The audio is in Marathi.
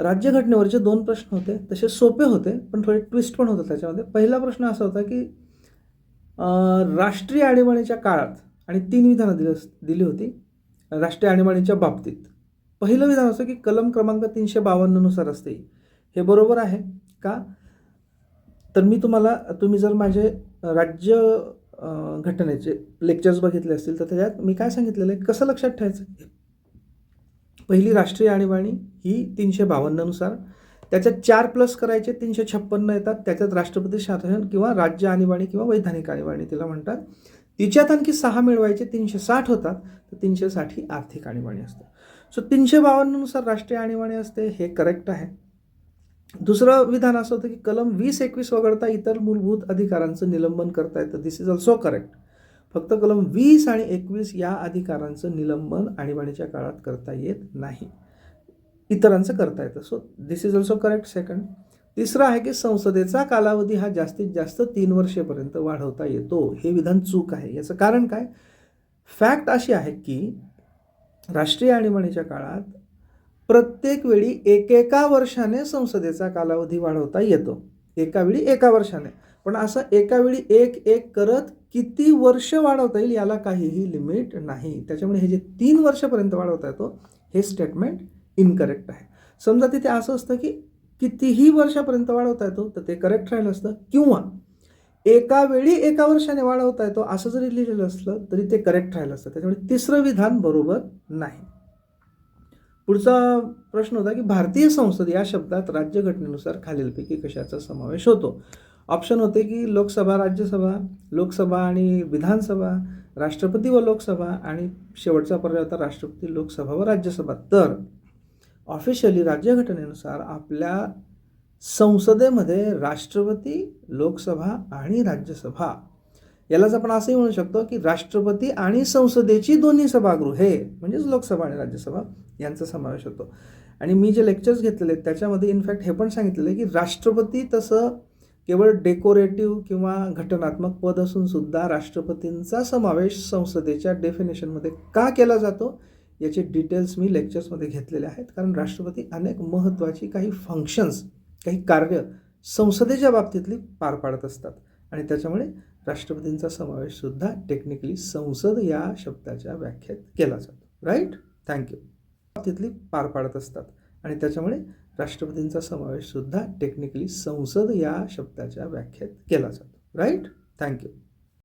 राज्यघटनेवरचे दोन प्रश्न होते तसे सोपे होते पण थोडे ट्विस्ट पण होतं त्याच्यामध्ये. पहिला प्रश्न असा होता की राष्ट्रीय आणीबाणीच्या काळात आणि तीन विधानं दिली दिली होती राष्ट्रीय आणीबाणीच्या बाबतीत. पहिलं विधान असं की कलम क्रमांक तीनशे बावन्ननुसार असते. हे बरोबर आहे का? तर मी तुम्हाला तुम्ही जर माझे राज्य घटनेचे लेक्चर्स बघितले असतील तर त्याच्यात मी काय सांगितलेलं आहे? कसं लक्षात ठेवायचं? पहिली राष्ट्रीय आणीबाणी ही तीनशे बावन्ननुसार. त्याच्यात चार प्लस करायचे तीनशे छप्पन्न येतात. त्याच्यात राष्ट्रपती शासन किंवा राज्य आणीबाणी किंवा वैधानिक आणीबाणी तिला म्हणतात. तिच्यात आणखी सहा मिळवायचे तीनशे साठ होतात. तर तीनशे साठ ही आर्थिक आणीबाणी असते. सो तीनशे बावन्ननुसार राष्ट्रीय आणीबाणी असते हे करेक्ट आहे. दुसरं विधान असं होतं की कलम वीस एकवीस वगळता इतर मूलभूत अधिकारांचं निलंबन करता येतं. दिस इज ऑल्सो करेक्ट फक्त कलम वीस आणि एकवीस या अधिकारांचं निलंबन आणीबाणीच्या काळात करता येत नाही. इतरांचं करता येतं. So this is also correct second तिसरं आहे की संसदेचा कालावधी हा जास्तीत जास्त तीन वर्षेपर्यंत वाढवता येतो. हे विधान चूक आहे. याचं कारण काय? फॅक्ट अशी आहे की राष्ट्रीय आणीबाणीच्या काळात प्रत्येक वेळी एकेका वर्षाने संसदेचा कालावधी वाढवता येतो. एका वेळी एका वर्षाने. पण असं एका वेळी एक एक करत किती वर्ष वाढवता येईल याला काहीही लिमिट नाही. त्याच्यामुळे हे जे तीन वर्षापर्यंत वाढवता येतो हे स्टेटमेंट इनकरेक्ट आहे. समजा तिथे असं असतं की कितीही वर्षापर्यंत वाढवता येतो तर ते करेक्ट राहिलं असतं. किंवा एका वेळी एका वर्षाने वाढवता येतो असं जरी लिहिलेलं असलं तरी ते करेक्ट राहिलं असतं. त्याच्यामुळे तिसरं विधान बरोबर नाही. पुढचा प्रश्न होता की भारतीय संसद या शब्दात राज्यघटनेनुसार खालीलपैकी कशाचा समावेश होतो? ऑप्शन होते की लोकसभा राज्यसभा लोकसभा आणि विधानसभा राष्ट्रपती व लोकसभा आणि शेवटचा पर्याय होता राष्ट्रपती लोकसभा व राज्यसभा. तर ऑफिशियली राज्यघटनेनुसार आपल्या संसदेमध्ये राष्ट्रपती लोकसभा आणि राज्यसभा. यालाच आपण असंही म्हणू शकतो की राष्ट्रपती आणि संसदेची दोन्ही सभागृहे म्हणजेच लोकसभा आणि राज्यसभा यांचा समावेश होतो. आणि मी जे लेक्चर्स घेतलेले आहेत त्याच्यामध्ये इनफॅक्ट हे पण सांगितलेलं आहे की राष्ट्रपती तसं केवळ डेकोरेटिव्ह किंवा घटनात्मक पद असून सुद्धा राष्ट्रपतींचा समावेश संसदेच्या डेफिनेशनमध्ये का केला जातो याचे डिटेल्स मी लेक्चर्समध्ये घेतलेले आहेत. कारण राष्ट्रपती अनेक महत्त्वाची काही फंक्शन्स काही कार्य संसदेच्या बाबतीतली पार पाडत असतात. आणि त्याच्यामुळे राष्ट्रपतींचा समावेशसुद्धा टेक्निकली संसद या शब्दाच्या व्याख्यात केला जातो. राईट थँक्यू बाबतीतली पार पाडत असतात. आणि त्याच्यामुळे राष्ट्रपतींचा समावेशसुद्धा टेक्निकली संसद या शब्दाच्या व्याख्यात केला जातो. Right thank you